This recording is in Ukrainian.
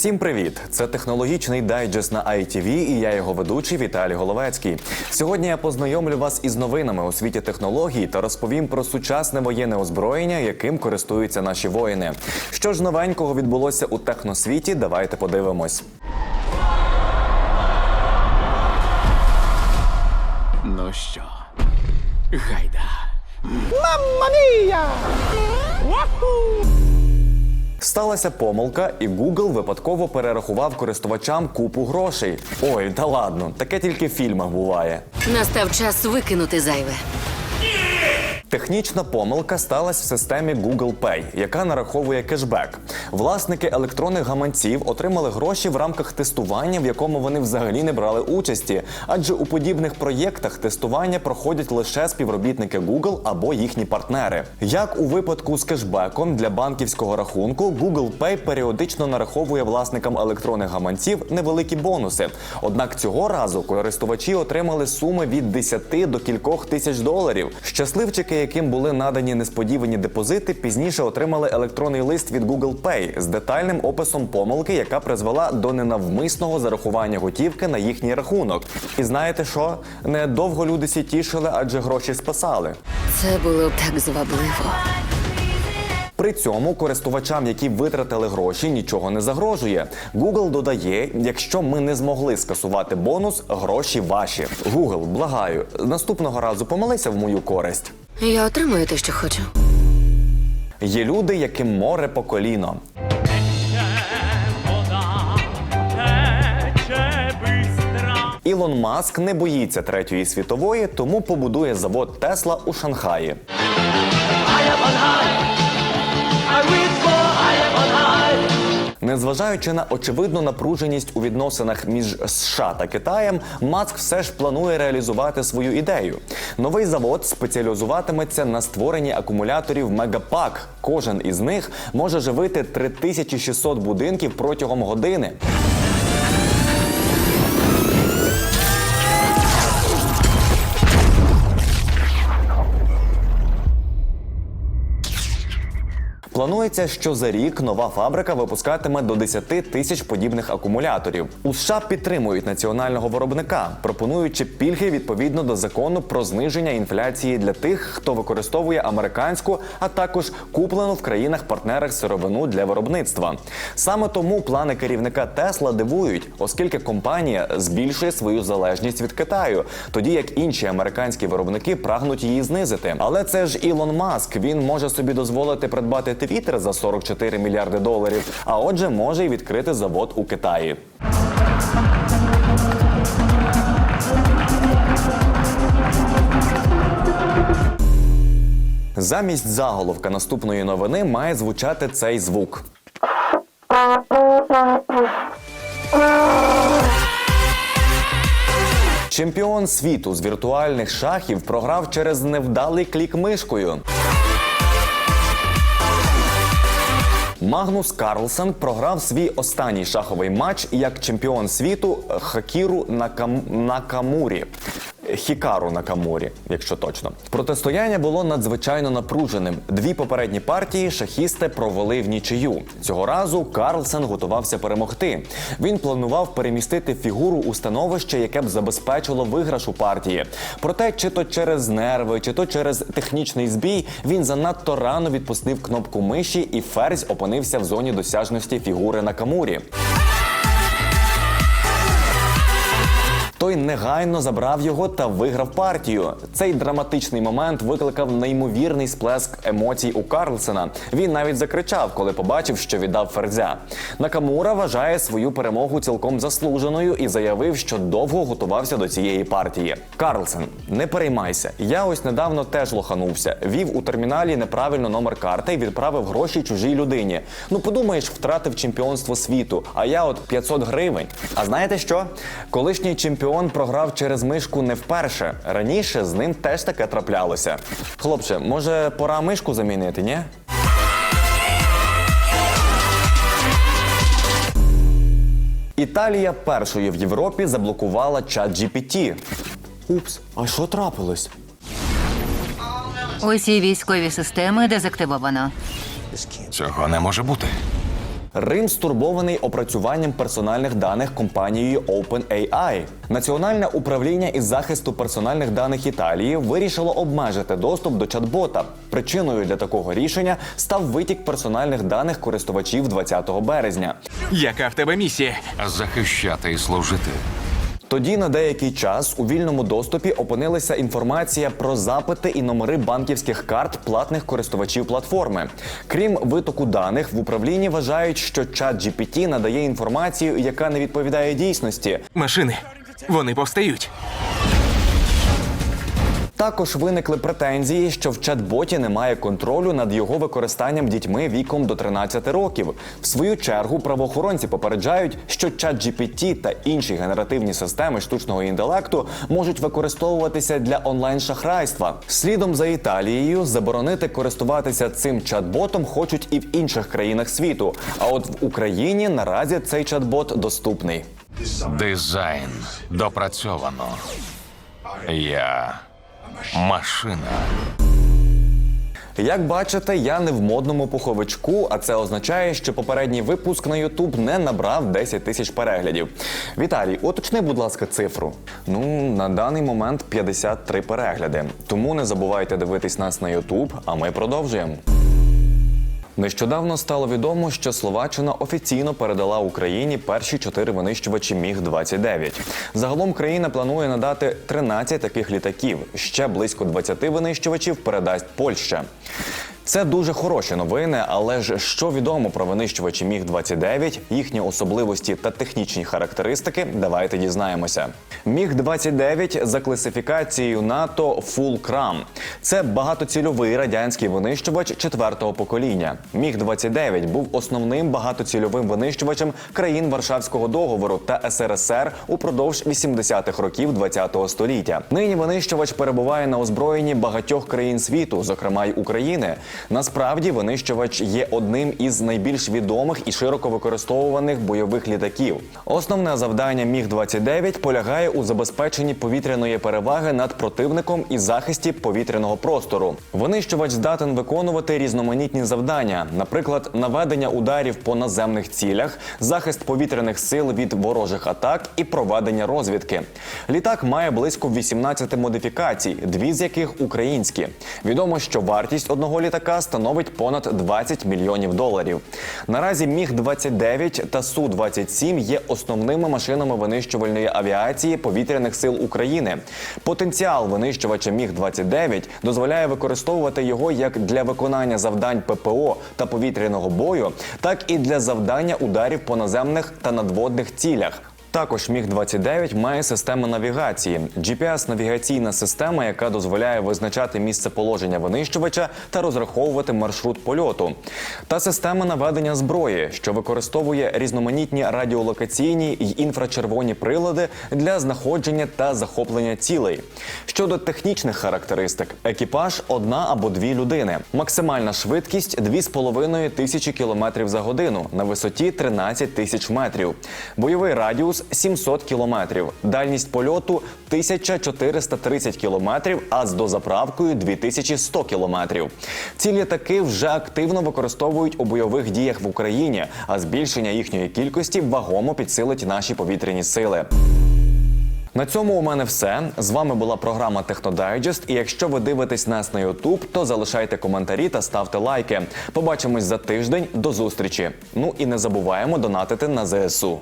Всім привіт! Це технологічний дайджест на ITV і я його ведучий Віталій Головецький. Сьогодні я познайомлю вас із новинами у світі технологій та розповім про сучасне воєнне озброєння, яким користуються наші воїни. Що ж новенького відбулося у техносвіті? Давайте подивимось. Ну що, гайда. Сталася помилка, і Google випадково перерахував користувачам купу грошей. Ой, та ладно, таке тільки в фільмах буває. Настав час викинути зайве. Технічна помилка сталася в системі Google Pay, яка нараховує кешбек. Власники електронних гаманців отримали гроші в рамках тестування, в якому вони взагалі не брали участі. Адже у подібних проєктах тестування проходять лише співробітники Google або їхні партнери. Як у випадку з кешбеком для банківського рахунку, Google Pay періодично нараховує власникам електронних гаманців невеликі бонуси. Однак цього разу користувачі отримали суми від 10 до кількох тисяч доларів. Щасливчики, яким були надані несподівані депозити, пізніше отримали електронний лист від Google Pay з детальним описом помилки, яка призвела до ненавмисного зарахування готівки на їхній рахунок. І знаєте що? Недовго люди сі тішили, адже гроші спасали. Це було так звабливо. При цьому користувачам, які витратили гроші, нічого не загрожує. Google додає: якщо ми не змогли скасувати бонус, гроші ваші. Google, благаю, наступного разу помилися в мою користь. Я отримую те, що хочу. Є люди, яким море по коліно. Ілон Маск не боїться третьої світової, тому побудує завод Тесла у Шанхаї. Незважаючи на очевидну напруженість у відносинах між США та Китаєм, Маск все ж планує реалізувати свою ідею. Новий завод спеціалізуватиметься на створенні акумуляторів Мегапак. Кожен із них може живити 3600 будинків протягом години. Планується, що за рік нова фабрика випускатиме до 10 тисяч подібних акумуляторів. У США підтримують національного виробника, пропонуючи пільги відповідно до закону про зниження інфляції для тих, хто використовує американську, а також куплену в країнах-партнерах сировину для виробництва. Саме тому плани керівника Тесла дивують, оскільки компанія збільшує свою залежність від Китаю, тоді як інші американські виробники прагнуть її знизити. Але це ж Ілон Маск. Він може собі дозволити придбати Твіттер за 44 мільярди доларів. А отже, може й відкрити завод у Китаї. Замість заголовка наступної новини має звучати цей звук. Чемпіон світу з віртуальних шахів програв через невдалий клік мишкою. Магнус Карлсен програв свій останній шаховий матч як чемпіон світу Хакіру Накам... Накамурі. Хікару Накамурі, якщо точно. Протистояння було надзвичайно напруженим. Дві попередні партії шахісти провели в нічию. Цього разу Карлсен готувався перемогти. Він планував перемістити фігуру у становище, яке б забезпечило виграш у партії. Проте, чи то через нерви, чи то через технічний збій, він занадто рано відпустив кнопку миші, і ферзь опинився в зоні досяжності фігури Накамурі. Той негайно забрав його та виграв партію. Цей драматичний момент викликав неймовірний сплеск емоцій у Карлсена. Він навіть закричав, коли побачив, що віддав ферзя. Накамура вважає свою перемогу цілком заслуженою і заявив, що довго готувався до цієї партії. Карлсен, не переймайся. Я ось недавно теж лоханувся. Вів у терміналі неправильно номер карти і відправив гроші чужій людині. Ну подумаєш, втратив чемпіонство світу, а я от 500 гривень. А знаєте що? Колишній чемпіон програв через мишку не вперше. Раніше з ним теж таке траплялося. Хлопче, може пора мишку замінити, ні? Італія першою в Європі заблокувала чат GPT. Упс, а що трапилось? Усі військові системи дезактивовано. Цього не може бути. Рим стурбований опрацюванням персональних даних компанією OpenAI. Національне управління із захисту персональних даних Італії вирішило обмежити доступ до чат-бота. Причиною для такого рішення став витік персональних даних користувачів 20 березня. Яка в тебе місія? захищати і служити. Тоді на деякий час у вільному доступі опинилася інформація про запити і номери банківських карт платних користувачів платформи. Крім витоку даних, в управлінні вважають, що чат GPT надає інформацію, яка не відповідає дійсності. Машини. Вони повстають. Також виникли претензії, що в чат-боті немає контролю над його використанням дітьми віком до 13 років. В свою чергу правоохоронці попереджають, що чат GPT та інші генеративні системи штучного інтелекту можуть використовуватися для онлайн-шахрайства. Слідом за Італією заборонити користуватися цим чат-ботом хочуть і в інших країнах світу. А от в Україні наразі цей чат-бот доступний. Дизайн допрацьовано. Я машина. Як бачите, я не в модному пуховичку, а це означає, що попередній випуск на Ютуб не набрав 10 тисяч переглядів. Віталій, уточни, будь ласка, цифру. Ну, на даний момент 53 перегляди. Тому не забувайте дивитись нас на Ютуб, а ми продовжуємо. Нещодавно стало відомо, що Словаччина офіційно передала Україні перші чотири винищувачі Міг 29 Загалом країна планує надати 13 таких літаків. Ще близько 20 винищувачів передасть Польща. Це дуже хороші новини, але ж що відомо про винищувачі Міг 29 їхні особливості та технічні характеристики, давайте дізнаємося. Міг 29 за класифікацією НАТО Фулкрам. Це багатоцільовий радянський винищувач четвертого покоління. Міг 29 був основним багатоцільовим винищувачем країн Варшавського договору та СРСР упродовж 80-х років 20-го століття. Нині винищувач перебуває на озброєнні багатьох країн світу, зокрема й України. Насправді, винищувач є одним із найбільш відомих і широко використовуваних бойових літаків. Основне завдання Міг 29 полягає у забезпеченні повітряної переваги над противником і захисті повітряного простору. Винищувач здатен виконувати різноманітні завдання, наприклад, наведення ударів по наземних цілях, захист повітряних сил від ворожих атак і проведення розвідки. Літак має близько 18 модифікацій, дві з яких українські. Відомо, що вартість одного літака становить понад 20 мільйонів доларів. Наразі Міг 29 та Су 27 є основними машинами винищувальної авіації повітряних сил України. Потенціал винищувача Міг 29 дозволяє використовувати його як для виконання завдань ППО та повітряного бою, так і для завдання ударів по наземних та надводних цілях. Також Міг 29 має систему навігації, GPS-навігаційна система, яка дозволяє визначати місце положення винищувача та розраховувати маршрут польоту, та система наведення зброї, що використовує різноманітні радіолокаційні й інфрачервоні прилади для знаходження та захоплення цілей. Щодо технічних характеристик, екіпаж одна або дві людини, максимальна швидкість 2,5 тисячі кілометрів за годину на висоті 13 тисяч метрів, бойовий радіус 700 кілометрів, дальність польоту 1430 кілометрів, а з дозаправкою 2100 кілометрів. Ці літаки вже активно використовують у бойових діях в Україні, а збільшення їхньої кількості вагомо підсилить наші повітряні сили. На цьому у мене все. З вами була програма Технодайджест. І якщо ви дивитесь нас на Ютуб, то залишайте коментарі та ставте лайки. Побачимось за тиждень. До зустрічі. Ну і не забуваємо донатити на ЗСУ.